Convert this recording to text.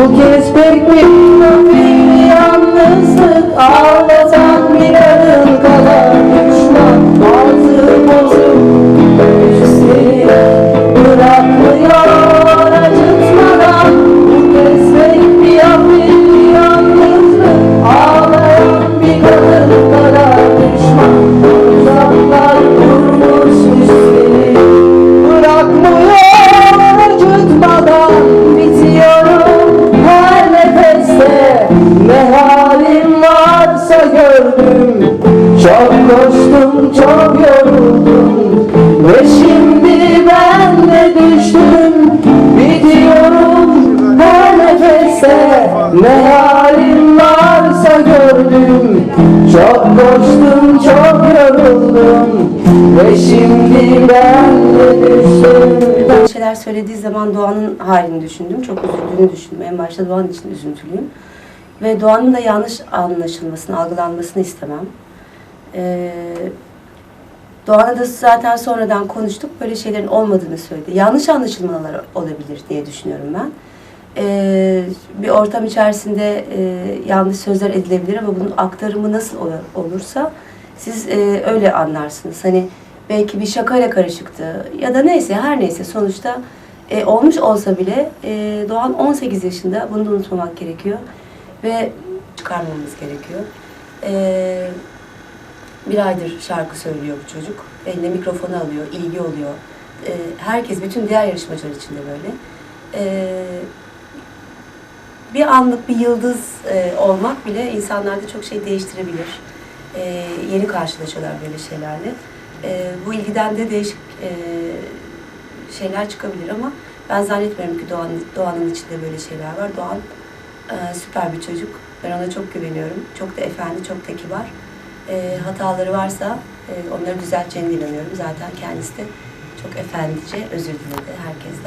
Bu kez pek bir yalnızlık Ağlatan Ne halim varsa gördüm Çok koştum çok yoruldum Ve şimdi ben de düştüm şeyler söylediği zaman Doğan'ın halini düşündüm. Çok üzüldüğünü düşündüm. En başta Doğan için üzüntülüyüm. Ve Doğan'ın da yanlış anlaşılmasını, algılanmasını istemem. Ee, Doğan'a da zaten sonradan konuştuk. Böyle şeylerin olmadığını söyledi. Yanlış anlaşılmalar olabilir diye düşünüyorum ben. Ee, bir ortam içerisinde e, yanlış sözler edilebilir ama bunun aktarımı nasıl ol- olursa siz e, öyle anlarsınız. Hani belki bir şakayla karışıktı ya da neyse her neyse sonuçta e, olmuş olsa bile e, Doğan 18 yaşında bunu da unutmamak gerekiyor ve çıkarmamız gerekiyor. E, bir aydır şarkı söylüyor bu çocuk. Eline mikrofonu alıyor, ilgi oluyor. E, herkes, bütün diğer yarışmacılar için de böyle. E, bir anlık bir yıldız e, olmak bile insanlarda çok şey değiştirebilir. E, yeni karşılaşıyorlar böyle şeylerle. E, bu ilgiden de değişik e, şeyler çıkabilir ama ben zannetmiyorum ki Doğan, Doğan'ın içinde böyle şeyler var. Doğan e, süper bir çocuk. Ben ona çok güveniyorum. Çok da efendi, çok da kibar. E, hataları varsa e, onları düzelteceğine inanıyorum. Zaten kendisi de çok efendice özür diledi herkesten.